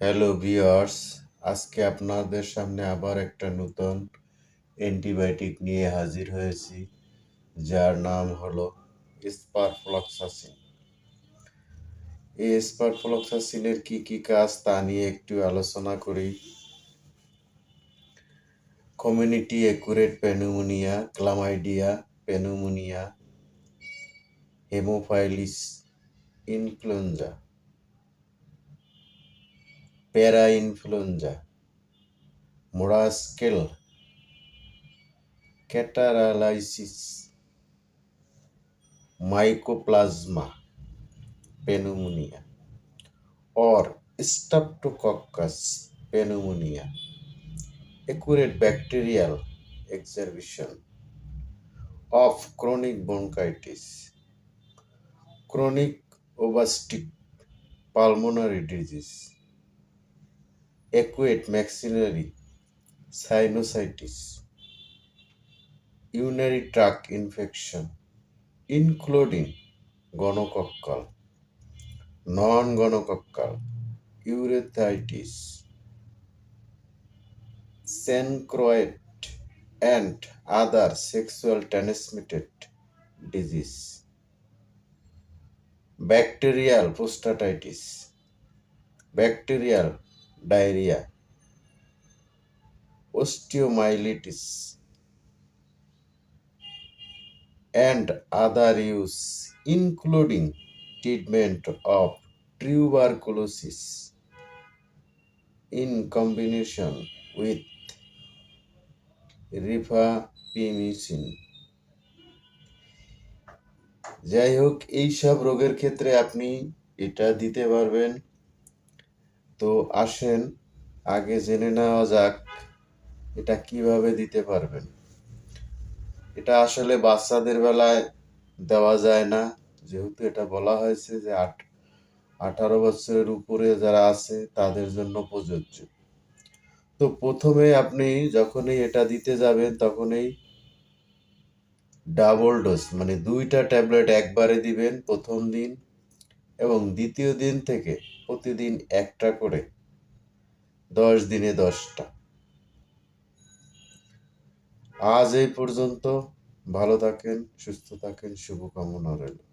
Hello viewers আজকে আপনাদের সামনে আবার একটা নতুন অ্যান্টিবায়োটিক নিয়ে হাজির হয়েছি, যার নাম হলো স্পারফ্লক্সাসিন এই স্পারফ্লক্সাসিনের কি কি কাজ তা নিয়ে একটু আলোচনা করি। Community acquired pneumonia chlamydia pneumonia haemophilus influenza parainfluenza Moraxella catarrhalis Mycoplasma pneumoniae or Streptococcus pneumonia, accurate bacterial exacerbation of chronic bronchitis, chronic obstructive pulmonary disease, acute maxillary sinusitis, urinary tract infection, including gonococcal, non-gonococcal, urethritis, synchroid, and other sexual transmitted disease, bacterial prostatitis, bacterial diarrhea, osteomyelitis, and other use, including treatment of tuberculosis in combination with rifampicin যাই হোক এই সব রোগের ক্ষেত্রে আপনি এটা দিতে পারবেন তো আসেন, আগে জেনে নেওয়া যাক এটা কীভাবে দিতে পারবেন। এটা আসলে বাচ্চাদের বেলায় দেওয়া যায় না। যেহেতু এটা বলা হয়েছে যে আট, আঠারো বছরের উপরে যারা আছে তাদের জন্য প্রযোজ্য। তো প্রথমে আপনি যখনই এটা দিতে যাবেন তখনই ডাবল ডোজ মানে দুইটা ট্যাবলেট একবারে দিবেন প্রথম দিন এবং দ্বিতীয় দিন থেকে। প্রতিদিন একটা করে। দশ দিনে দশটা। আজ এই পর্যন্ত। ভালো থাকেন, সুস্থ থাকেন, শুভকামনা রইল।